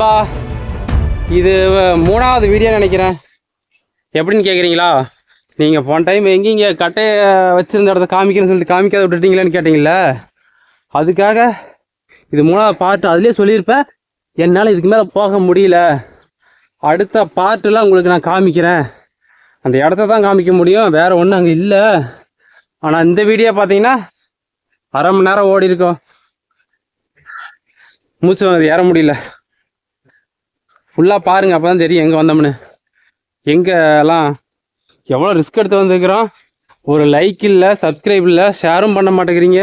நண்பா இது மூணாவது வீடியோ நினைக்கிறேன். எப்படின்னு கேட்குறீங்களா நீங்கள் போன டைம் எங்கேங்க கட்டையை வச்சுருந்த இடத்த காமிக்கணும்னு சொல்லிட்டு காமிக்காத விட்டுட்டீங்களேன்னு கேட்டிங்களே அதுக்காக இது மூணாவது பார்ட் அதுலேயே சொல்லியிருப்பேன். என்னால் இதுக்கு மேலே போக முடியல. அடுத்த பார்ட்டெலாம் உங்களுக்கு நான் காமிக்கிறேன். அந்த இடத்த தான் காமிக்க முடியும். வேறு ஒன்றும் அங்கே இல்லை. ஆனால் இந்த வீடியோ பார்த்தீங்கன்னா அரை மணி நேரம் ஓடி இருக்கோம். மூச்சு ஏற முடியல. ஃபுல்லாக பாருங்கள் அப்போ தான் தெரியும் எங்கே வந்தோம்னு. எங்கே எல்லாம் எவ்வளோ ரிஸ்க் எடுத்து வந்துருக்குறோம்? ஒரு லைக் இல்லை சப்ஸ்கிரைப் இல்லை ஷேரும் பண்ண மாட்டேங்கிறீங்க.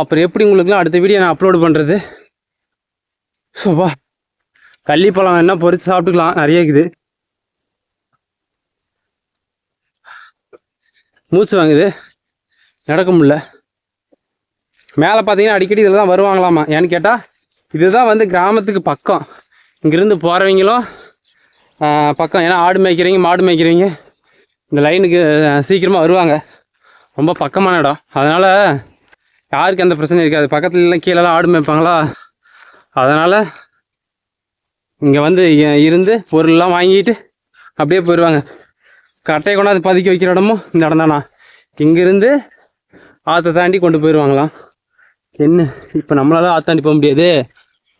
அப்புறம் எப்படி உங்களுக்குலாம் அடுத்த வீடியோ நான் அப்லோட் பண்ணுறது சோபா கள்ளிப்பழம் என்ன பொறிச்சு சாப்பிட்டுக்கலாம் நிறைய இருக்குது. மூச்சு வாங்குது. நடக்க முடில மேலே பார்த்தீங்கன்னா அடிக்கடி இதில் தான் வருவாங்களாமா? ஏன்னு கேட்டால் இதுதான் வந்து கிராமத்துக்கு பக்கம். இங்கேருந்து போகிறவங்களும் பக்கம் ஏன்னா ஆடு மேய்க்கிறவங்க மாடு மேய்க்கிறவங்க இந்த லைனுக்கு சீக்கிரமாக வருவாங்க. ரொம்ப பக்கமான இடம். அதனால் யாருக்கு எந்த பிரச்சனையும் இருக்காது. பக்கத்துலலாம் கீழெல்லாம் ஆடு மேய்ப்பாங்களா? அதனால் இங்கே வந்து இ- இருந்து பொருள்லாம் வாங்கிட்டு அப்படியே போயிடுவாங்க கட்டையை கொண்டாந்து பதுக்கி வைக்கிற இடமும் இந்த இடம் தானா? இங்கேருந்து ஆற்றை தாண்டி கொண்டு போயிடுவாங்களாம் என்ன? இப்போ நம்மளால ஆற்று தாண்டி போக முடியாது.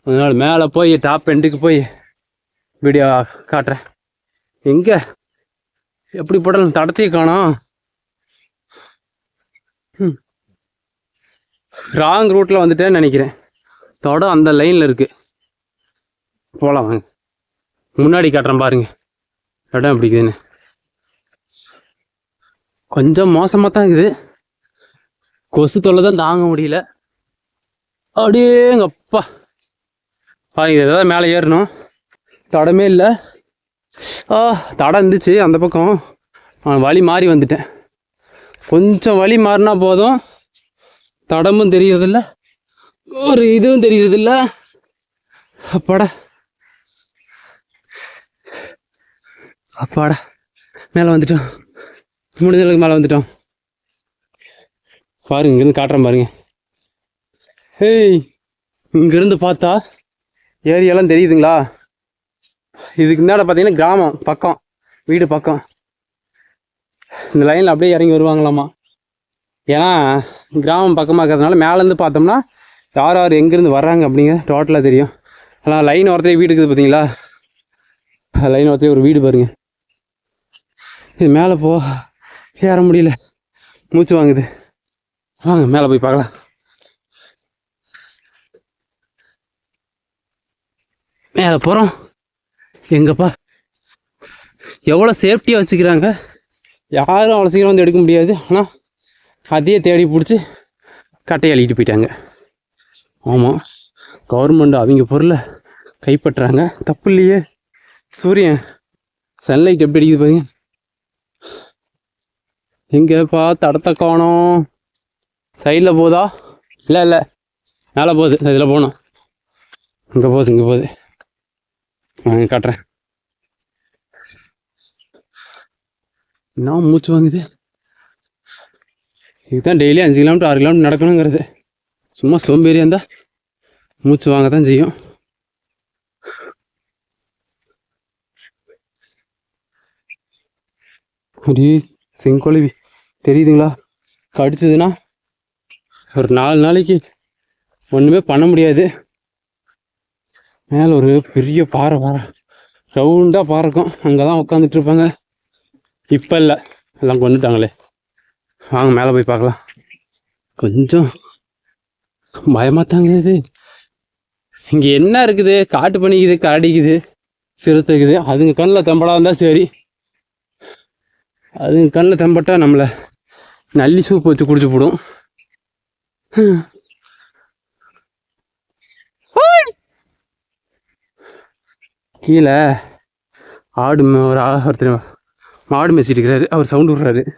அதனால் மேலே போய் டாப் எண்டுக்கு போய் வீடியோ காட்டுறேன். எங்கே? எப்படி போட்டாலும் தடத்தையும் காணோம். ராங் ரூட்டில் வந்துட்டேன்னு நினைக்கிறேன். தடம் அந்த லைனில் இருக்குது போகலாம் வாங்க. முன்னாடி காட்டுறேன் பாருங்க. இடம் பிடிக்குதுன்னு கொஞ்சம் மோசமாக தான் இருக்குது. கொசு தொல்லை தான் தாங்க முடியல. அப்படியே எங்கள் அப்பா. பாருங்க இது ஏதாவது மேலே ஏறணும். தடமே இல்லை. ஆ தடம் இருந்துச்சு அந்த பக்கம். வழி மாறி வந்துட்டேன். கொஞ்சம் வழி மாறினா போதும். தடமும் தெரியறதில்ல. ஒரு இதுவும் தெரியறதில்ல. அப்பாடா. அப்பாடா. மேலே வந்துட்டோம். முடிஞ்ச அளவுக்கு மேலே வந்துட்டோம். பாருங்க இங்கேருந்து காட்டுறேன் பாருங்க. ஹேய் இங்கேருந்து பார்த்தா ஏரியாலாம் தெரியுதுங்களா? இதுக்கு முன்னாடி பார்த்தீங்கன்னா கிராமம் பக்கம் வீடு பக்கம். இந்த லைனில் அப்படியே இறங்கி வருவாங்களாமா? ஏன்னா கிராமம் பக்கமாக இருக்கிறதுனால மேலேருந்து பார்த்தோம்னா யார் யார் எங்கேருந்து வர்றாங்க அப்படிங்க டோட்டலாக தெரியும். ஆனால் லைன் ஒருத்தரே வீடு இருக்குது பார்த்தீங்களா? லைன் ஒருத்தரே ஒரு வீடு பாருங்க. இது மேலே போ ஏற முடியல. மூச்சு வாங்குது. வாங்க மேலே போய் பார்க்கலாம். மேலே போகிறோம் எங்கப்பா? எவ்வளோ சேஃப்டியாக வச்சுக்கிறாங்க? யாரும் அவ்வளோ சீக்கிரம் வந்து எடுக்க முடியாது. ஆனால் அதையே தேடி பிடிச்சி கட்டையை அள்ளிட்டு போயிட்டாங்க. ஆமாம் கவர்மெண்ட் அவங்க பொருளை கைப்பற்றுறாங்க. தப்பு இல்லையே. சூரியன் சன்லைட் எப்படி அடிக்குது பாருங்க. எங்கேப்பா தடத்தை காணோம். சைடில் போதா? இல்லை இல்லை. மேலே போகுது. இதில் போகணும். இங்கே போகுது இங்கே போகுது. காட்டுறேன். என்ன மூச்சு வாங்குது? இதுதான் டெய்லி அஞ்சு கிலோமீட்டர் ஆறு கிலோமீட்டர் நடக்கணுங்கிறது. சும்மா சோம்பேறியாக இருந்தால் மூச்சு வாங்க தான் செய்யும். ஒரு செங்கொழுவி தெரியுதுங்களா? கடிச்சதுன்னா ஒரு நாலு நாளைக்கு ஒன்றுமே பண்ண முடியாது. மேலே ஒரு பெரிய பாறை பாறை. ரவுண்டாக பாறை இருக்கும். அங்கே தான் உட்காந்துட்டு இருப்பாங்க. இப்போ இல்லை. எல்லாம் கொண்டுட்டாங்களே. வாங்க மேலே போய் பார்க்கலாம். கொஞ்சம் பயமாக தாங்க இது. இங்கே என்ன இருக்குது? காட்டு பனிக்குது கரடிக்குது சிறுத்தைக்குது. அதுங்க கண்ணில் தெம்படா இருந்தால் சரி. அதுங்க கண்ணில் தெம்பட்டால் நம்மளை நல்லி சூப் வச்சு குடிச்சு போடும். கீழே ஆடு மே- ஒரு ஆளாக ஒருத்தர் மாடு மேய்ச்சிட்டு இருக்கிறாரு. அவர் சவுண்டு விடுறாரு.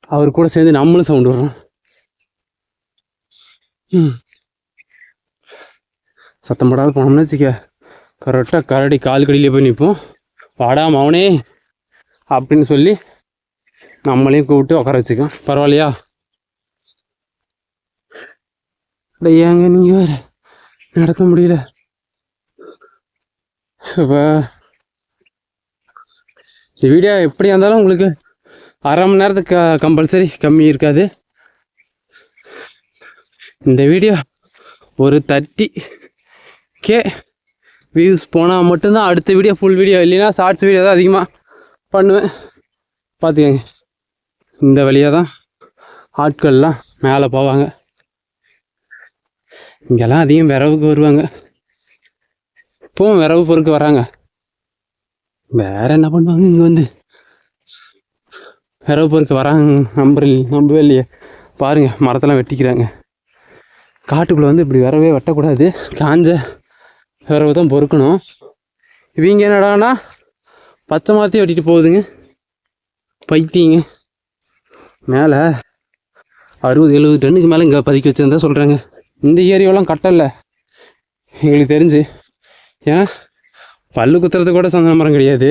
அவர் கூட சேர்ந்து நம்மளும் சவுண்டு விடுறோம். ம். சத்தம் போடாமல் போனோம்னு வச்சுக்க. கரெக்டாக கரடி கால் கடியிலே போய் நிற்போம் வாடா மவனே. அப்படின்னு சொல்லி நம்மளையும் கூப்பிட்டு உட்கார வச்சுக்கோம். பரவாயில்லையா? ஏங்க நீங்கள் வேறு. நடக்க முடியல. இப்போ இந்த வீடியோ எப்படியா இருந்தாலும் உங்களுக்கு அரை மணி நேரத்துக்கு கம்பல்சரி கம்மி இருக்காது. இந்த வீடியோ ஒரு தேர்ட்டி கே வியூஸ் போனால் மட்டும்தான் அடுத்த வீடியோ ஃபுல் வீடியோ இல்லைன்னா ஷார்ட்ஸ் வீடியோ தான் அதிகமாக பண்ணுவேன். பார்த்துக்கங்க. இந்த வழியாக தான் ஆட்கள்லாம் மேலே போவாங்க. இங்கெல்லாம் அதிகம் விரவுக்கு வருவாங்க. இப்போவும் விரவு பொறுக்க வராங்க. வேற என்ன பண்ணுவாங்க இங்கே வந்து? விரவு பொறுக்க வராங்க நம்புற நம்பவே இல்லையே. பாருங்க மரத்தெல்லாம் வெட்டிக்கிறாங்க. காட்டுக்குள்ளே வந்து இப்படி விரவே வெட்டக்கூடாது. காஞ்ச விரவு தான் பொறுக்கணும். இவங்க என்னடான்னா பச்சை மரத்தையும் வெட்டிட்டு போகுதுங்க. பைத்தியங்க. மேலே அறுபது எழுபது டன்னுக்கு மேலே இங்கே பதுக்கி வச்சிருந்தா சொல்கிறாங்க இந்த ஏரியாவெல்லாம் கட்டலை. எங்களுக்கு தெரிஞ்சு. ஏன்னா பல்லு குத்துறது கூட சந்தன மரம் கிடையாது.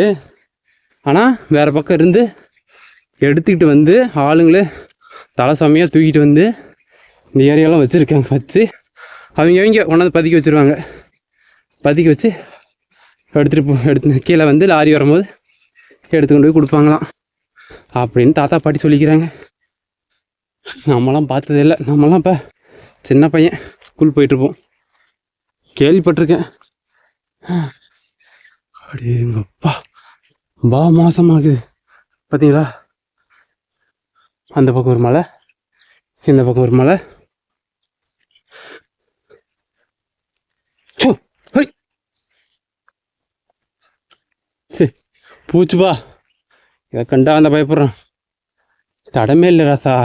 ஆனால் வேறு பக்கம் இருந்து எடுத்துக்கிட்டு வந்து ஆளுங்களே தலை செம்மையாக தூக்கிட்டு வந்து இந்த ஏரியாலாம் வச்சுருக்காங்க. வச்சு அவங்க அவங்க கொண்டாந்து பதுக்கி வச்சுருவாங்க. பதுக்கி வச்சு எடுத்துகிட்டு போ எடுத்து கீழே வந்து லாரி வரும்போது எடுத்து கொண்டு போய் கொடுப்பாங்களாம். அப்படின்னு தாத்தா பாட்டி சொல்லிக்கிறாங்க. நம்மலாம் பார்த்ததே இல்லை. நம்மலாம் இப்போ சின்ன பையன் ஸ்கூல் போயிட்டுருப்போம் கேள்விப்பட்டிருக்கேன். அப்படிங்கப்பா பா மாசமாகுது பார்த்தீங்களா அந்த பக்கம் ஒரு மலை இந்த பக்கம் ஒரு மலை சரி பூச்சுப்பா இதை கண்டா அந்த பயப்படுறான் தடமே இல்லை ரசா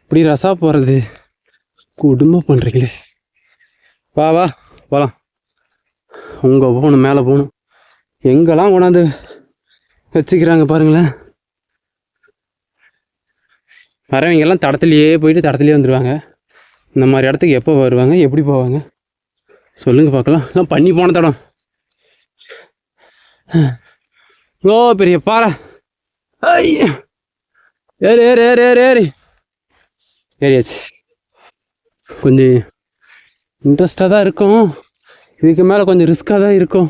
இப்படி ரசா போகிறது குடும்பம் பண்ணுறீங்களே வா வா போகலாம் உங்கள் போகணும் மேலே போகணும். எங்கெல்லாம் கொண்டாந்து வச்சுக்கிறாங்க பாருங்களேன். வரவங்க எல்லாம் தடத்துலையே போயிட்டு தடத்துலேயே வந்துடுவாங்க இந்த மாதிரி இடத்துக்கு எப்போ வருவாங்க எப்படி போவாங்க? சொல்லுங்கள் பார்க்கலாம். எல்லாம் பண்ணி போன தடம். ஓ பெரிய பாறை. ஐய. ஏறு ஏறு ஏறு ஏறு ஏறு. ஏறியாச்சு. கொஞ்சம் இன்ட்ரெஸ்டாக தான் இருக்கும். இதுக்கு மேலே கொஞ்சம் ரிஸ்க்காக தான் இருக்கும்.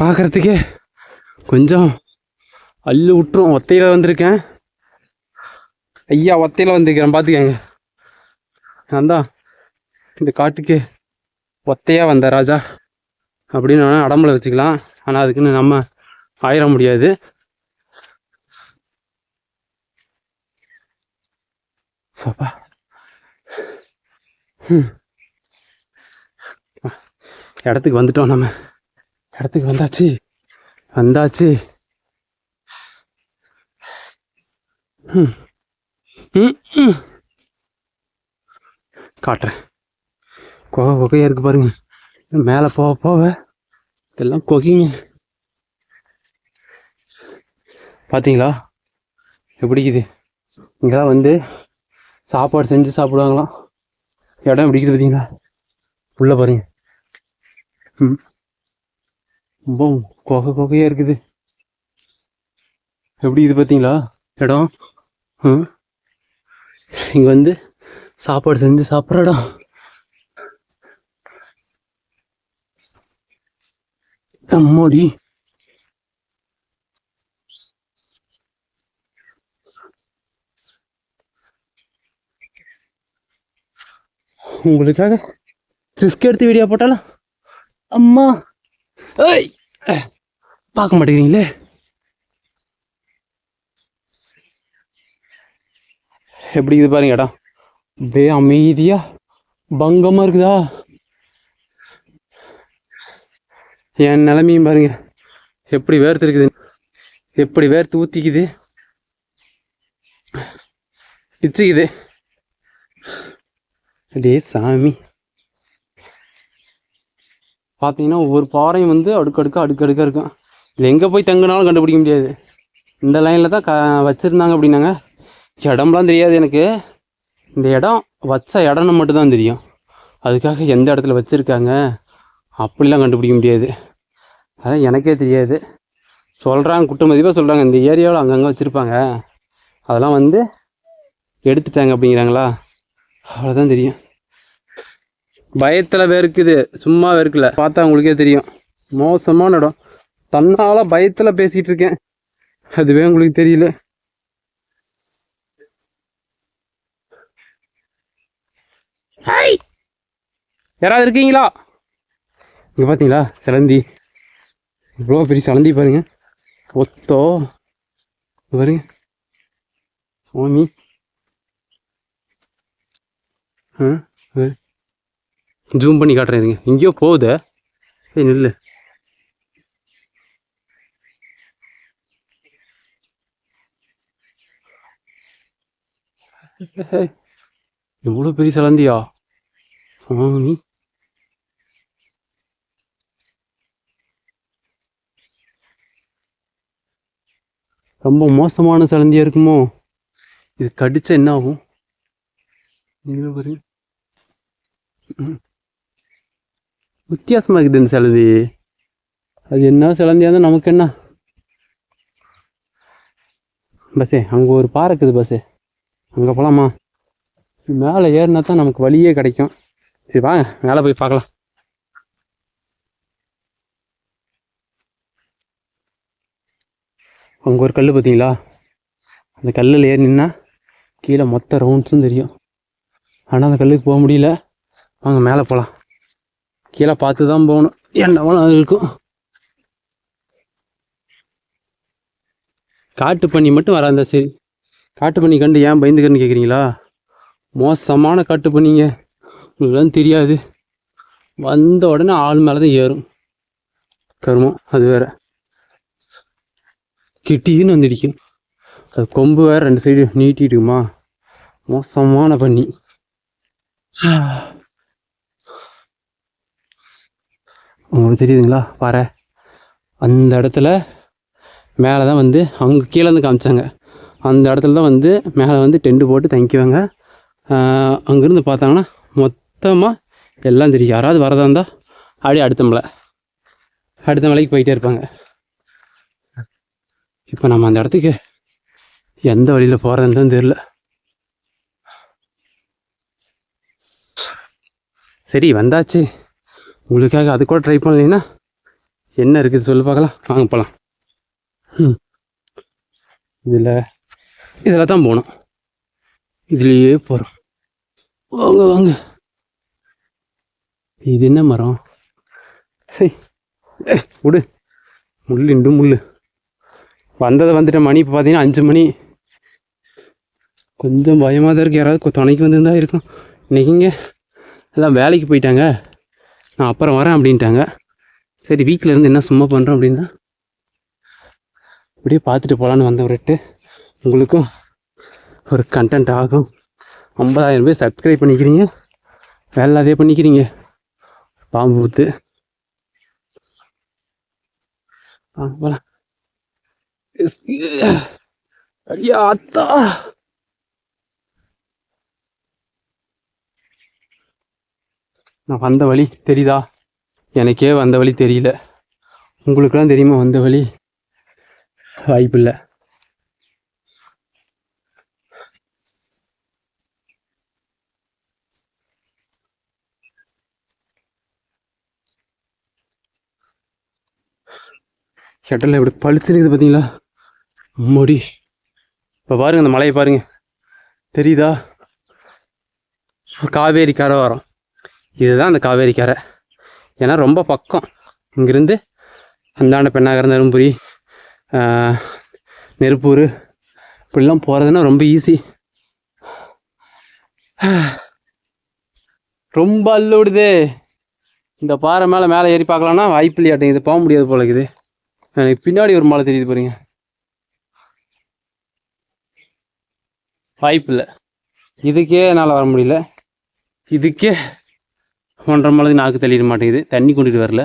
பார்க்குறதுக்கே கொஞ்சம் அள்ளு விட்டுரும். ஒத்தையில் வந்திருக்கேன். ஐயா ஒத்தையில் வந்திருக்கிறேன். பார்த்துக்கங்க நான் தான் இந்த காட்டுக்கு ஒத்தையாக வந்த ராஜா அப்படின்னு வேணால் அடம்புல வச்சுக்கலாம். ஆனால் அதுக்குன்னு நம்ம ஆயிட முடியாது. சோப்பா ம் இடத்துக்கு வந்துட்டோம் நம்ம. இடத்துக்கு வந்தாச்சு. வந்தாச்சு. ம். ம், காட்டுறேன். கொகை கொகையாக இருக்கு பாருங்க. மேலே போக போக இதெல்லாம் கொகிங்க. பார்த்தீங்களா எப்படி இருக்குது? இங்கெல்லாம் வந்து சாப்பாடு செஞ்சு சாப்பிடுவாங்களாம். இடம் பிடிக்குது பார்த்தீங்களா உள்ளே பாருங்க. ரொம்ப குகை குகையா இருக்குது. எப்படி இது பார்த்தீங்களா? இடம்? ம். இங்க வந்து சாப்பாடு செஞ்சு சாப்பிட்ற இடம். அம்மாடி. உங்களுக்காக ரிஸ்க் எடுத்து வீடியோ போட்டாலும் அம்மா. ஏய். பார்க்க மாட்டேங்கிறீங்களே? எப்படி இது பாருங்க இடம். அப்படியே அமைதியா பங்கமா இருக்குதா? என் நிலைமையும் பாருங்க. எப்படி வேர்த்து இருக்குது எப்படி வேர்த்து ஊத்திக்குது? பிச்சுக்குது. அதே சாமி. பார்த்தீங்கன்னா ஒவ்வொரு பாறையும் வந்து அடுக்கடுக்கா அடுக்கடுக்கா இருக்கும். இது எங்கே போய் தங்கினாலும் கண்டுபிடிக்க முடியாது. இந்த லைனில் தான் க வச்சுருந்தாங்க அப்படின்னாங்க. இடம்லாம் தெரியாது எனக்கு. இந்த இடம் வச்ச இடம்னு மட்டும்தான் தெரியும். அதுக்காக எந்த இடத்துல வச்சுருக்காங்க? அப்படிலாம் கண்டுபிடிக்க முடியாது. அதான் எனக்கே தெரியாது. சொல்கிறாங்க குட்டு மதிப்பாக சொல்கிறாங்க இந்த ஏரியாவில் அங்கங்கே வச்சுருப்பாங்க. அதெல்லாம் வந்து எடுத்துட்டாங்க அப்படிங்கிறாங்களா? அவ்வளோதான் தெரியும். பயத்தில் வெறுக்குது. சும்மா வெறுக்கல. பார்த்தா உங்களுக்கே தெரியும். மோசமான இடம். தன்னால பயத்தில் பேசிகிட்டு இருக்கேன். அதுவே உங்களுக்கு தெரியல. யாராவது இருக்கீங்களா? இங்கே பார்த்தீங்களா சிலந்தி. இவ்வளோ பெரிய சிலந்தி பாருங்க. ஒத்தோ. பாருங்க. சுவாமி. ஆ? ஜூம் பண்ணி காட்டுறேன் இருங்க. எங்கேயோ போகுது. ஏய் நில்லு. எவ்வளோ பெரிய சலந்தியா? சாமி ரொம்ப மோசமான சிலந்தியா இருக்குமோ? இது கடிச்சா என்ன ஆகும்? நீங்களும் பாருங்க. வித்தியாசமாக இருக்குது இந்த சிலந்தி அது என்ன சிலந்தியாக இருந்தால் நமக்கு என்ன? பஸ்ஸே அங்கே ஒரு பாறை இருக்குது பஸ்ஸே. அங்கே போகலாமா மேலே ஏறினா தான் நமக்கு வழியே கிடைக்கும். சரி வாங்க மேலே போய் பார்க்கலாம். அங்கே ஒரு கல் பார்த்தீங்களா? அந்த கல்லில் ஏறி நின்னா கீழே மொத்த ரவுண்ட்ஸும் தெரியும். ஆனால் அந்த கல்லுக்கு போக முடியல. வாங்க மேலே போகலாம் கீழே பார்த்து தான் போகணும் என்னவோ அது இருக்கும்? காட்டு பண்ணி மட்டும் வராந்தா சரி? காட்டு பண்ணி கண்டு ஏன் பயந்துக்கிறன்னு கேட்குறீங்களா மோசமான காட்டு பண்ணிங்க. உங்களுக்குலாம் தெரியாது. வந்த உடனே ஆள் மேலே தான் ஏறும். கருமம் அது வேற. கிட்டின்னு வந்து இடிக்கும் அது கொம்பு வேறு ரெண்டு சைடு நீட்டிட்டுமா மோசமான பண்ணி. உங்களுக்கு தெரியுதுங்களா? பாரு. அந்த இடத்துல மேலே தான் வந்து அவங்க கீழே இருந்து காமிச்சாங்க. அந்த இடத்துல தான் வந்து மேலே வந்து டெண்டு போட்டு தங்கிக்குவாங்க. அங்கேருந்து பார்த்தாங்கன்னா மொத்தமாக எல்லாம் தெரியும். யாராவது வரதா இருந்தால் அப்படியே அடுத்த மலை. அடுத்த மலைக்கு போயிட்டே இருப்பாங்க. இப்போ நம்ம அந்த இடத்துக்கு எந்த வழியில் போகிறதுன்னு தெரில சரி வந்தாச்சு. உங்களுக்காக அது கூட ட்ரை பண்ணலைன்னா என்ன இருக்குது சொல்லு பார்க்கலாம். வாங்க போகலாம் ம் இதில் இதில் தான் போகணும். இதுலேயே போகிறோம் வாங்க வாங்க. இது என்ன மரம்? சரி விடு. முள் இண்டு முள் வந்ததை வந்துட்ட மணி. இப்போ பார்த்தீங்கன்னா அஞ்சு மணி. கொஞ்சம் பயமாக தான் இருக்குது யாராவது துணைக்கு வந்திருந்தா இருக்கும் இன்றைக்கிங்க எல்லாம் வேலைக்கு போயிட்டாங்க. நான் அப்புறம் வரேன் அப்படின்ட்டாங்க. சரி வீட்டில் இருந்து என்ன சும்மா பண்ணுறோம் அப்படின்னா? அப்படியே பார்த்துட்டு போகலான்னு வந்த ஒரு உங்களுக்கும் ஒரு கண்டென்ட் ஆகும். ஐம்பதாயிரம் பேர் சப்ஸ்கிரைப் பண்ணிக்கிறீங்க. வேலை அதே பண்ணிக்கிறீங்க. பாம்பு ஊத்து வாங்க போலாம். ஐயா அத்தா. நான் வந்த வழி தெரியுதா? எனக்கே வந்த வழி தெரியல. உங்களுக்கெல்லாம் தெரியுமா வந்த வழி? வாய்ப்பில்லை. ஷட்டலில் இப்படி பளிச்சுருக்குது பார்த்தீங்களா? முடி. இப்போ பாருங்கள் அந்த மலையை பாருங்கள் தெரியுதா? காவேரி கரை வரோம். இதுதான் அந்த காவேரி கரை. ஏன்னா ரொம்ப பக்கம். இங்கிருந்து அந்தாண்ட பெண்ணாகரம் தருமபுரி நெருப்பூர் இப்படிலாம் போகிறதுனா ரொம்ப ஈஸி ரொம்ப அள்ளு இந்த பாறை மேலே மேலே ஏறி பார்க்கலான்னா வாய்ப்பு இல்லையாட்டிங்குது போக முடியாது போல இருக்குது எனக்கு பின்னாடி ஒரு மலை தெரியுது பாருங்க. வாய்ப்பு இல்லை. இதுக்கே என்னால் வர முடியல. இதுக்கே ஒன்றரை மலை நாக்கு தள்ளிட மாட்டேங்குது. தண்ணி கொண்டுட்டு வரல.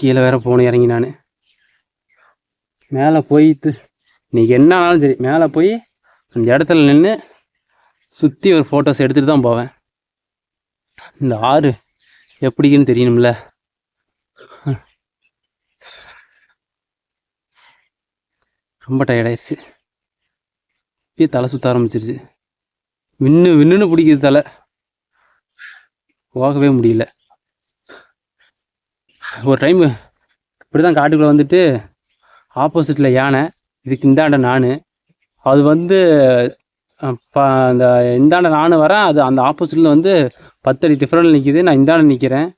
கீழே வேற போகணும் இறங்கி நான். மேலே போயிட்டு இன்னைக்கு என்ன ஆனாலும் சரி மேலே போய் அந்த இடத்துல நின்று சுற்றி ஒரு ஃபோட்டோஸ் எடுத்துகிட்டு தான் போவேன். இந்த ஆறு எப்படின்னு தெரியணும்ல. ரொம்ப டயர்டாயிருச்சு இப்பயே தலை சுற்ற ஆரம்பிச்சிருச்சு. விண்ணு விண்ணுன்னு பிடிக்குது தலை. போகவே முடியல. ஒரு டைம் இப்படி தான் காட்டுக்குள்ளே வந்துட்டு ஆப்போசிட்டில் யானை இதுக்கு இந்தாண்ட நான். அது வந்து ப அந்த இந்தாண்ட நான் வரேன் அது அந்த ஆப்போசிட்டில் வந்து பத்தடி டிஃப்ரெண்ட் நிற்கிது நான் இந்தாண்ட நிற்கிறேன்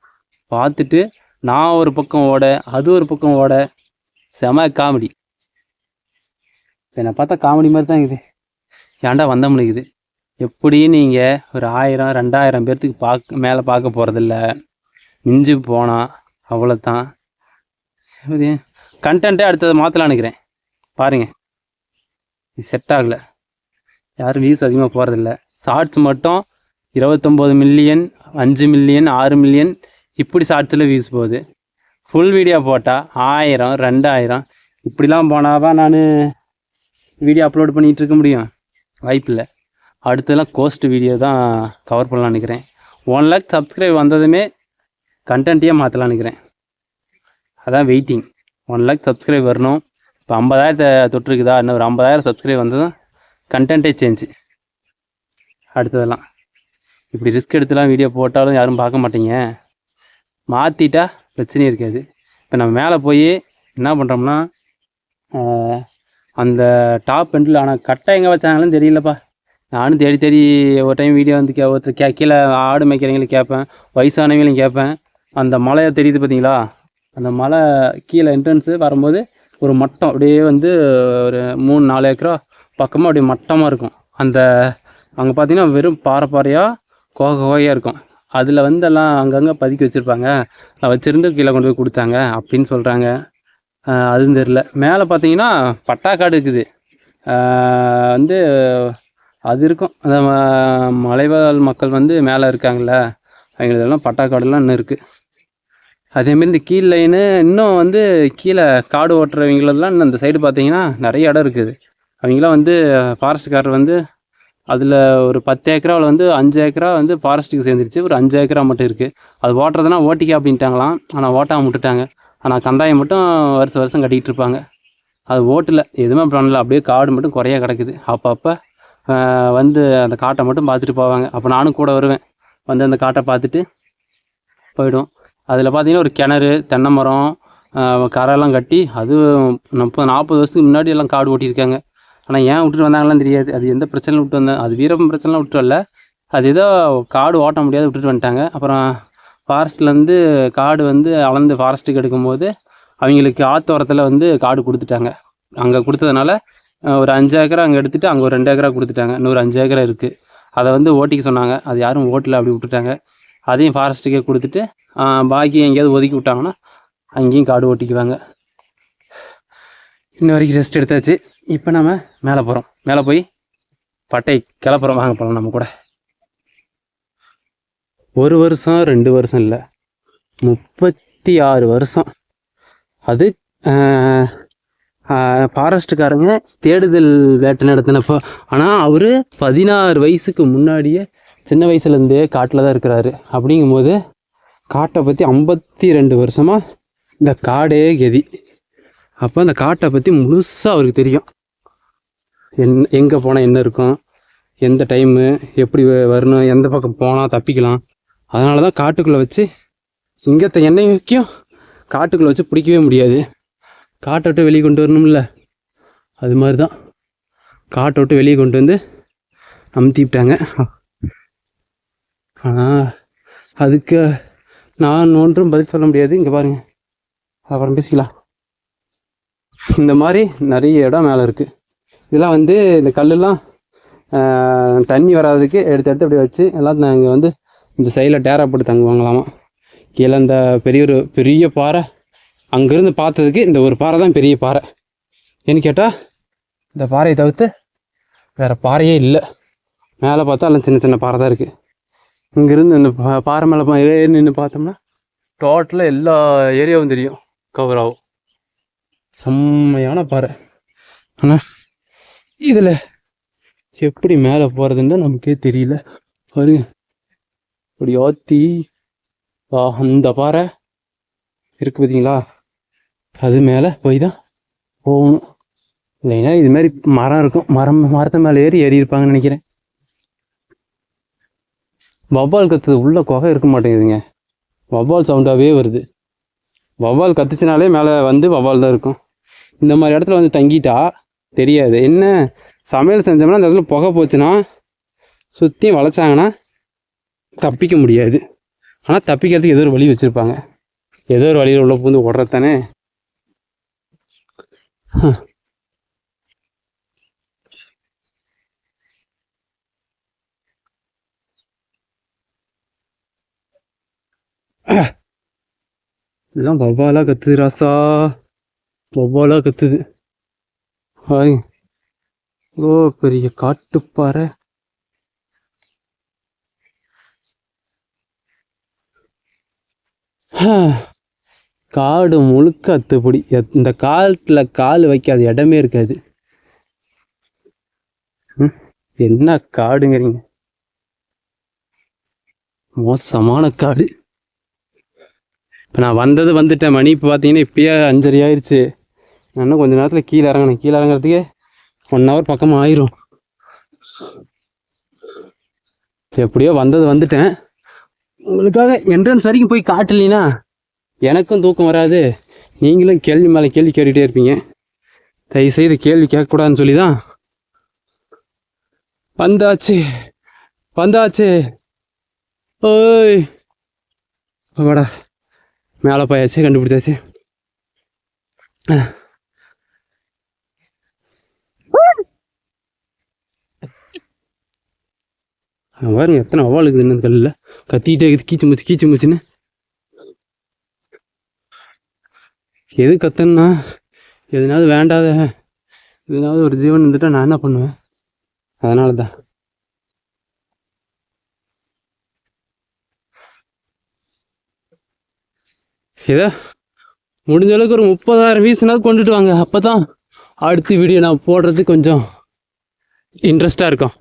பார்த்துட்டு நான் ஒரு பக்கம் ஓட அது ஒரு பக்கம் ஓட செம காமெடி என்னை பார்த்தா காமெடி மாதிரி தான் இருக்குது. ஏன்டா வந்தோம்னு இருக்குது. எப்படியும் நீங்கள் ஒரு ஆயிரம் ரெண்டாயிரம் பேர்த்துக்கு பார்க்க மேலே பார்க்க போகிறதில்ல மிஞ்சி போனால் அவ்வளோதான் சரி கண்டென்ட்டே அடுத்தது மாற்றலாம் நினைக்கிறேன். பாருங்கள் இது செட் ஆகலை. யாரும் வியூஸ் அதிகமாக போகிறதில்ல ஷார்ட்ஸ் மட்டும் இருபத்தொம்போது மில்லியன் அஞ்சு மில்லியன் ஆறு மில்லியன் இப்படி ஷார்ட்ஸில் வியூஸ் போகுது. ஃபுல் வீடியோ போட்டால் ஆயிரம் ரெண்டாயிரம். இப்படிலாம் போனால் தான் நான் வீடியோ அப்லோட் பண்ணிகிட்டு இருக்க முடியும். வாய்ப்பில்லை அடுத்ததெல்லாம் கோஸ்ட் வீடியோ தான் கவர் பண்ணலான்னு நினைக்கிறேன். ஒன் லேக் சப்ஸ்கிரைப் வந்ததுமே கண்டென்ட்டையே மாற்றலான்னு நினைக்கிறேன். அதான் வெயிட்டிங் ஒன் லேக் சப்ஸ்கிரைப் வரணும். இப்போ ஐம்பதாயிரத்தை தொட்டிருக்குதா? இன்னும் ஒரு ஐம்பதாயிரம் சப்ஸ்கிரைப் வந்ததும் கண்டென்ட்டே சேஞ்சு அடுத்ததெல்லாம். இப்படி ரிஸ்க் எடுத்துலாம் வீடியோ போட்டாலும் யாரும் பார்க்க மாட்டீங்க. மாற்றிட்டா பிரச்சனையும் இருக்காது. இப்போ நம்ம மேலே போய் என்ன பண்ணுறோம்னா அந்த டாப் பெண்டில் ஆனால் கட்டை எங்கே வச்சாங்களும் தெரியலப்பா. நானும் தேடி தேடி ஒரு டைம் வீடியோ வந்து கே ஒருத்தர் கே கீழே ஆடு மேய்க்கிறவங்களும் கேட்பேன். வயசானவங்களையும் கேட்பேன். அந்த மலையை தெரியுது பார்த்தீங்களா? அந்த மலை கீழே என்ட்ரன்ஸு வரும்போது ஒரு மட்டம் அப்படியே வந்து ஒரு மூணு நாலு ஏக்கரா பக்கமாக அப்படியே மட்டமாக இருக்கும். அந்த அங்கே பார்த்தீங்கன்னா வெறும் பாறை பாறையாக கோக கோகையாக இருக்கும். அதில் வந்து எல்லாம் அங்கங்கே பதுக்கி வச்சுருப்பாங்க. வச்சுருந்து கீழே கொண்டு போய் கொடுத்தாங்க அப்படின்னு சொல்கிறாங்க அதுவும் தெரில மேலே பார்த்தீங்கன்னா பட்டாக்காடு இருக்குது. வந்து அது இருக்கும். அந்த மலைவாழ் மக்கள் வந்து மேலே இருக்காங்கல்ல அவங்களுதெல்லாம் பட்டாக்காடுலாம் இன்னும் இருக்குது அதேமாரி இந்த கீழ் லைனு இன்னும் வந்து கீழே காடு ஓட்டுறவங்களெல்லாம் இன்னும் இந்த சைடு பார்த்தீங்கன்னா நிறைய இடம் இருக்குது. அவங்களாம் வந்து ஃபாரஸ்ட்காரர் வந்து அதில் ஒரு பத்து ஏக்கராவில் வந்து அஞ்சு ஏக்கரா வந்து ஃபாரஸ்ட்டுக்கு சேர்ந்துருச்சு. ஒரு அஞ்சு ஏக்கரா மட்டும் இருக்குது அது ஓட்டுறதுனா ஓட்டிக்க அப்படின்ட்டாங்களாம். ஆனால் ஓட்டாமல் விட்டுட்டாங்க ஆனால் கந்தாயம் மட்டும் வருஷம் வருஷம் கட்டிக்கிட்டு இருப்பாங்க. அது ஓட்டில். எதுவுமே பண்ணல. அப்படியே காடு மட்டும் குறையா கிடக்குது. அப்பப்போ வந்து அந்த காட்டை மட்டும் பார்த்துட்டு போவாங்க. அப்போ நானும் கூட வருவேன். வந்து அந்த காட்டை பார்த்துட்டு போயிடும் அதில் பார்த்தீங்கன்னா ஒரு கிணறு தென்னை மரம் ஆஹ் கரையெல்லாம் கட்டி அது முப்பது நாற்பது வருஷத்துக்கு முன்னாடி எல்லாம் காடு ஓட்டியிருக்காங்க. ஆனால் ஏன் விட்டுட்டு வந்தாங்களாம் தெரியாது. அது எந்த பிரச்சனையும் விட்டு வந்தாங்க அது வீரம் பிரச்சனைலாம் விட்டு வரல. அது ஏதோ காடு ஓட்ட முடியாது விட்டுட்டு வந்துட்டாங்க. அப்புறம் ஃபாரஸ்ட்லேருந்து காடு வந்து அளந்து ஃபாரஸ்ட்டுக்கு எடுக்கும்போது அவங்களுக்கு ஆத்தோரத்தில் வந்து காடு கொடுத்துட்டாங்க. அங்கே கொடுத்ததுனால ஒரு அஞ்சு ஏக்கரா அங்கே எடுத்துகிட்டு அங்கே ஒரு ரெண்டு ஏக்கரா கொடுத்துட்டாங்க. இன்னொரு அஞ்சு ஏக்கரா இருக்குது அதை வந்து ஓட்டிக்க சொன்னாங்க. அது யாரும் ஓட்டில் அப்படி விட்டுட்டாங்க. அதையும் ஃபாரஸ்ட்டுக்கே கொடுத்துட்டு பாக்கி எங்கேயாவது ஒதுக்கி விட்டாங்கன்னா அங்கேயும் காடு ஓட்டிக்குவாங்க. இன்ன வரைக்கும் ரெஸ்ட் எடுத்தாச்சு. இப்போ நம்ம மேலே போகிறோம் மேலே போய் பட்டை கிளப்புறோம். வாங்க போகலாம் நம்ம கூட. ஒரு வருஷம் ரெண்டு வருஷம் இல்லை. முப்பத்தி ஆறு வருஷம். அது ஃபாரஸ்ட்டுக்காரங்க தேடுதல் வேட்டை நடத்தினப்போ ஆனால் அவர் பதினாறு வயசுக்கு முன்னாடியே சின்ன வயசுலேருந்தே காட்டில் தான் இருக்கிறாரு. அப்படிங்கும்போது காட்டை பற்றி ஐம்பத்தி ரெண்டு வருஷமாக இந்த காடே கெதி. அப்போ அந்த காட்டை பற்றி முழுசாக அவருக்கு தெரியும். என் எங்கே போனால் என்ன இருக்கும் எந்த டைமு எப்படி வ- வரணும் எந்த பக்கம் போனால் தப்பிக்கலாம். அதனால தான் காட்டுக்குள்ளே வச்சு சிங்கத்தை என்னைக்கும் காட்டுக்குள்ளே வச்சு பிடிக்கவே முடியாது. காட்டை விட்டு வெளியே கொண்டு வரணும்ல. அது மாதிரி தான் காட்டை விட்டு வெளியே கொண்டு வந்து அமுத்தி விட்டாங்க. ஆனால் அதுக்கு நான் ஒன்றும் பதில் சொல்ல முடியாது. இங்கே பாருங்க. அப்புறம் பேசிக்கலாம். இந்த மாதிரி நிறைய இடம் மேலே இருக்குது இதெல்லாம் வந்து இந்த கல்லுலாம் தண்ணி வராததுக்கு எடுத்து எடுத்து அப்படியே வச்சு எல்லாம் இங்கே வந்து இந்த சைடில் டேரா போட்டு தங்குவாங்களாமா. கீழே இந்த பெரிய ஒரு பெரிய பாறை அங்கேருந்து பார்த்ததுக்கு இந்த ஒரு பாறை தான் பெரிய பாறை. ஏன்னு கேட்டால் இந்த பாறையை தவிர்த்து வேறு பாறையே இல்லை. மேலே பார்த்தா எல்லாம் சின்ன சின்ன பாறை தான் இருக்குது இங்கேருந்து இந்த பா- பாறை மேலே ஏறி நின்று பார்த்தோம்னா டோட்டலாக எல்லா ஏரியாவும் தெரியும். கவர் ஆகும். செம்மையான பாறை. ஆனால் இதில் எப்படி மேலே போகிறதுன்னு நமக்கே தெரியல. பாருங்க. இப்படி ஆத்தி அந்த பாறை இருக்கு பார்த்தீங்களா அது மேலே போய் தான் போகணும். இல்லைன்னா இது மாதிரி மரம் இருக்கும். மரம் மரத்து மேலே ஏறி ஏறி இருப்பாங்கன்னு நினைக்கிறேன். வவ்வால் கத்துது உள்ளே குகை இருக்க மாட்டேங்குதுங்க. வவ்வால் சவுண்டாகவே வருது. வவ்வால் கத்துச்சுனாலே மேலே வந்து வவ்வால் தான் இருக்கும். இந்த மாதிரி இடத்துல வந்து தங்கிட்டா தெரியாது. என்ன சமையல் செஞ்சோம்னா அந்த இடத்துல புகை போச்சுன்னா சுற்றி வளைச்சாங்கன்னா தப்பிக்க முடியாது. ஆனால் தப்பிக்கிறதுக்கு ஏதோ ஒரு வழி வச்சுருப்பாங்க. ஏதோ ஒரு வழியில் உள்ள பூந்து ஓடுறதானே இதெல்லாம் வவ்வாலா கத்துது ராசா வவ்வாலா கத்துது ஹாய் ஓ பெரிய காட்டுப்பாறை காடு முழுக்க அத்துப்படி. எத்- இந்த காட்டில் கால் வைக்காத இடமே இருக்காது. ம், என்ன காடுங்கிறீங்க? மோசமான காடு. இப்போ நான் வந்தது வந்துட்டேன் மணி இப்போ பார்த்தீங்கன்னா இப்பயே அஞ்சரை ஆயிடுச்சு நான் இன்னும் கொஞ்ச நேரத்தில் கீழே இறங்கணும். கீழே இறங்குறதுக்கே ஒன் ஹவர் பக்கமாக ஆயிரும். எப்படியோ வந்தது வந்துட்டேன். உங்களுக்காக என்ட்ரன்ஸ் வரைக்கும் போய் காட்டலினா எனக்கும் தூக்கம் வராது. நீங்களும் கேள்வி மேலே கேள்வி கேட்டுகிட்டே இருப்பீங்க. தயவுசெய்து கேள்வி கேட்கக்கூடாதுன்னு சொல்லி தான் வந்தாச்சு. வந்தாச்சு. ஓய். வாடா. மேலே போயாச்சு கண்டுபிடிச்சாச்சு. பாருங்க எத்தனை அவால் என்னன்னு இந்த கல்லில். கத்திக்கிட்டே இருக்குது கீச்சு மூச்சு கீச்சு மூச்சுன்னு. எது கத்துன்னா எதுனாவது வேண்டாத. எதுனாவது ஒரு ஜீவன் இருந்துட்டா நான் என்ன பண்ணுவேன்? அதனால தான் ஏதோ முடிஞ்ச அளவுக்கு ஒரு முப்பதாயிரம் வீசுனாவது கொண்டுட்டு வாங்க. அப்போ தான் அடுத்த வீடியோ நான் போடுறது கொஞ்சம் இன்ட்ரெஸ்டாக இருக்கும்.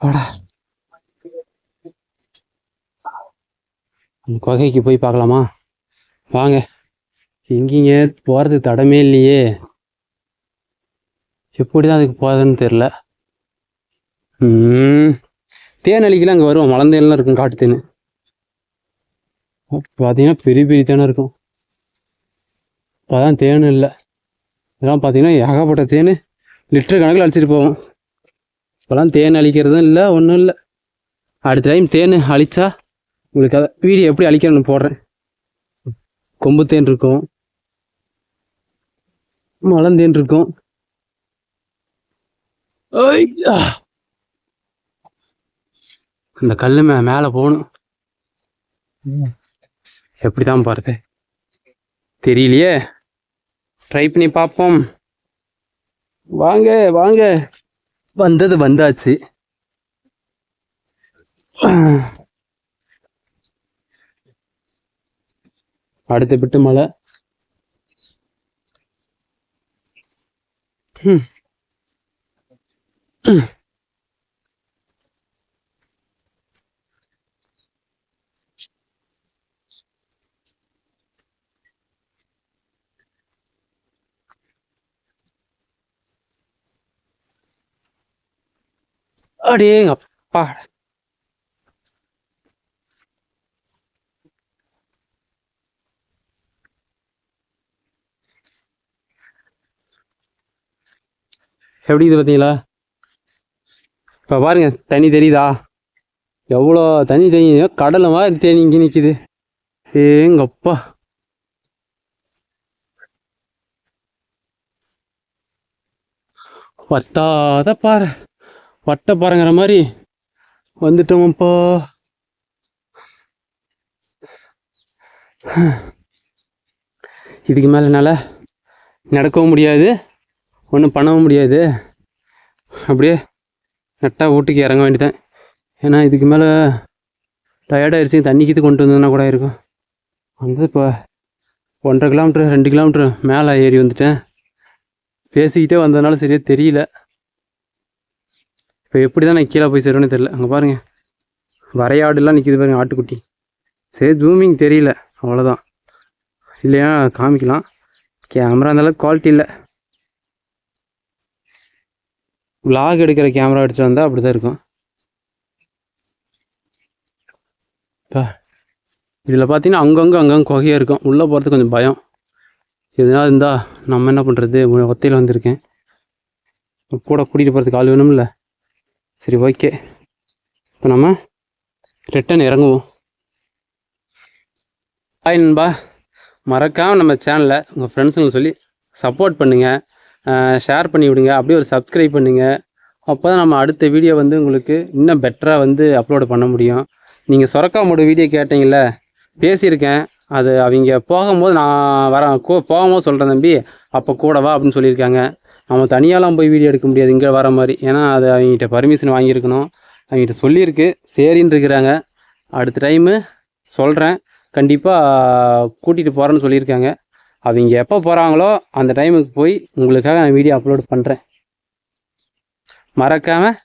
வாடா. அந்த குகைக்கு போய் பார்க்கலாமா? வாங்க. எங்கேங்க போகிறது தடமே இல்லையே. எப்படி தான் அதுக்கு போகிறதுன்னு தெரில ம். தேன் அழிக்கலாம் அங்கே வருவோம். மலந்தேன்லாம் இருக்கும் காட்டு தேன் பார்த்தீங்கன்னா பெரிய பெரிய தேனாக இருக்கும். அப்போ அதான் தேன் இல்லை. இதெல்லாம் பார்த்தீங்கன்னா ஏகப்பட்ட தேன். லிட்டர் கணக்கில் அழிச்சிட்டு போவோம். இப்போலாம் தேன் அழிக்கிறதும் இல்லை ஒன்றும் இல்லை. அடுத்த டைம் தேன் அழிச்சா உங்களுக்கு அதை வீடியோ எப்படி அழிக்கிறேன்னு போடுறேன். கொம்பு தேன் இருக்கும். மலந்தேன் இருக்கும். ஐயா கல் கல்லு மே மேலே போகணும். எப்படி தான் தெரியலையே. ட்ரை பண்ணி பார்ப்போம். வாங்க வாங்க. வந்தது வந்தாச்சு அடுத்த பிட்டு மலை ம். அடேங்கப்பா எப்படி இது பார்த்தீங்களா? இப்போ பாருங்க தண்ணி தெரியுதா? எவ்வளோ தண்ணி தெரியுது? கடலை மாதிரி தேனி இங்கே நிற்கிது ஏங்கப்பா. வத்தாத பாரு வட்ட பாறைங்கிற மாதிரி வந்துட்டோமப்பா. இதுக்கு மேலே என்னால் நடக்கவும் முடியாது ஒன்றும் பண்ணவும் முடியாது. அப்படியே நட்டாக வீட்டுக்கு இறங்க வேண்டியதான் ஏன்னா இதுக்கு மேலே டயர்டாகிடுச்சு தண்ணி கீத்து கொண்டு வந்ததுன்னா கூட இருக்கும். வந்து இப்போ ஒன்றரை கிலோமீட்ரு ரெண்டு கிலோமீட்ரு மேலே ஏறி வந்துட்டேன். பேசிக்கிட்டே வந்ததுனால சரியா தெரியல. இப்போ எப்படி தான் நான் கீழே போய் சேருவேன்னு தெரியல. அங்கே பாருங்கள் வரையாடுலாம் நிற்கிது பாருங்க ஆட்டுக்குட்டி. சரி ஜூமிங் தெரியல. அவ்வளோதான் இல்லையா? காமிக்கலாம். கேமரா அந்தளவுக்கு குவாலிட்டி இல்லை. Vlog எடுக்கிற கேமரா எடுத்துட்டு வந்தால் அப்படி தான் இருக்கும். இப்போ இதில் பார்த்தீங்கன்னா அங்கங்கே அங்கங்கே குகையாக இருக்கும். உள்ளே போகிறது கொஞ்சம் பயம். எதுனா இருந்தால் நம்ம என்ன பண்ணுறது ஒத்தையில் வந்திருக்கேன். கூட கூட்டிகிட்டு போகிறதுக்கு ஆள் வேணும்ல. சரி ஓகே இப்போ நம்ம ரிட்டன் இறங்குவோம். ஹாய் நண்பா. மறக்காமல் நம்ம சேனலை உங்கள் ஃப்ரெண்ட்ஸுங்களை சொல்லி சப்போர்ட் பண்ணுங்கள் ஷேர் பண்ணி விடுங்க. அப்படியே ஒரு சப்ஸ்கிரைப் பண்ணுங்கள் அப்போ தான் நம்ம அடுத்த வீடியோ வந்து உங்களுக்கு இன்னும் பெட்டராக வந்து அப்லோடு பண்ண முடியும். நீங்கள் சொரக்காமோட வீடியோ கேட்டீங்கல்ல பேசியிருக்கேன். அது அவங்க போகும்போது நான் வரேன். கோ போகும்போது சொல்கிறேன் தம்பி. அப்போ கூட வா அப்படின்னு சொல்லியிருக்காங்க. நம்ம தனியாலாம் போய் வீடியோ எடுக்க முடியாது இங்கே வர மாதிரி. ஏன்னா அது அவங்ககிட்ட பர்மிஷன் வாங்கியிருக்கணும். அவங்ககிட்ட சொல்லியிருக்கு. சரின்னு இருக்கிறாங்க. அடுத்த டைமு சொல்கிறேன் கண்டிப்பாக கூட்டிகிட்டு போகிறேன்னு சொல்லியிருக்காங்க. அவங்க எப்போ போகிறாங்களோ அந்த டைமுக்கு போய் உங்களுக்காக நான் வீடியோ அப்லோட் பண்ணுறேன் மறக்காமல்